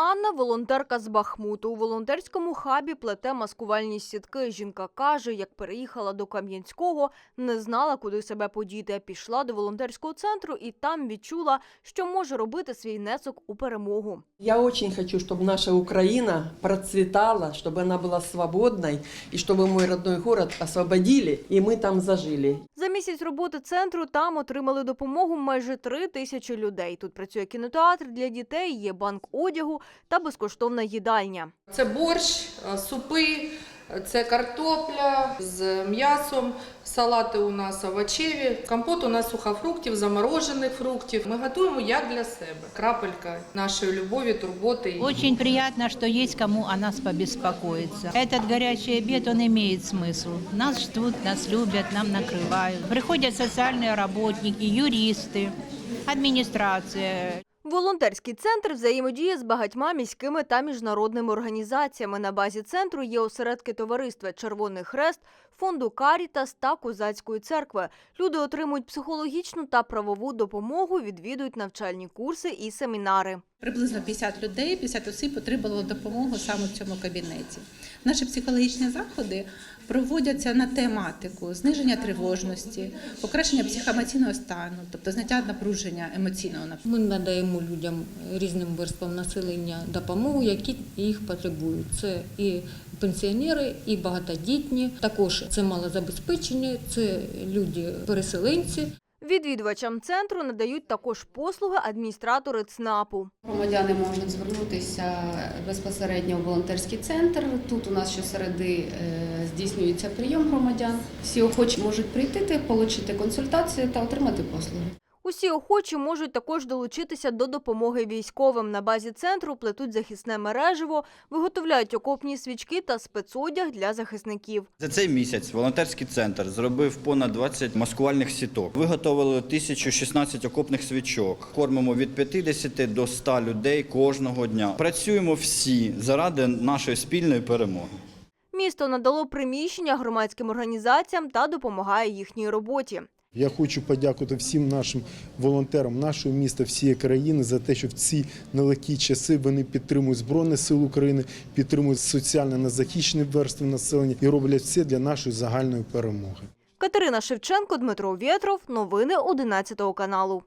Анна волонтерка з Бахмуту. У волонтерському хабі плете маскувальні сітки. Жінка каже, як переїхала до Кам'янського, не знала, куди себе подіти. Пішла до волонтерського центру і там відчула, що може робити свій внесок у перемогу. Я очень хочу, чтобы наша Украина процветала, чтобы она была свободной, и чтобы мой родной город освободили, и мы там зажили. За місяць роботи центру там отримали допомогу майже три тисячі людей. Тут працює кінотеатр для дітей, є банк одягу та безкоштовна їдальня. Це борщ, е, супи, е, це картопля з м'ясом, салати у нас овочеві, компот у нас сухофруктів, заморожених фруктів. Ми готуємо як для себе. Крапелька нашої любові, турботи. Очень приятно, что есть кому о нас побеспокоиться. Этот горячий обед, он имеет смысл. Нас ждут, нас любят, нам накрывают. Приходят социальные работники, юристы, администрация. Волонтерський центр взаємодіє з багатьма міськими та міжнародними організаціями. На базі центру є осередки товариства Червоний Хрест, фонду Карітас та Козацької церкви. Люди отримують психологічну та правову допомогу, відвідують навчальні курси і семінари. Приблизно 50 людей, 50 осіб отримало допомогу саме в цьому кабінеті. Наші психологічні заходи проводяться на тематику зниження тривожності, покращення психоемоційного стану, тобто зняття напруження емоційного Ми надаємо людям різним верствам населення допомогу, які їх потребують. Це і пенсіонери, і багатодітні. Також це малозабезпечені, це люди-переселенці. Відвідувачам центру надають також послуги адміністратори ЦНАПу. Громадяни можуть звернутися безпосередньо в волонтерський центр. Тут у нас щосереди е, здійснюється прийом громадян. Всі охочі можуть прийти, отримати консультацію та отримати послуги. Усі охочі можуть також долучитися до допомоги військовим. На базі центру плетуть захисне мереживо, виготовляють окопні свічки та спецодяг для захисників. За цей місяць волонтерський центр зробив понад 20 маскувальних сіток. Виготовили 1016 окопних свічок. Кормимо від 50 до 100 людей кожного дня. Працюємо всі заради нашої спільної перемоги. Місто надало приміщення громадським організаціям та допомагає їхній роботі. Я хочу подякувати всім нашим волонтерам нашого міста, всієї країни за те, що в ці нелегкі часи вони підтримують Збройні Сили України, підтримують соціально незахищені верстви населення і роблять все для нашої загальної перемоги. Катерина Шевченко, Дмитро Вєтров. Новини 11 каналу.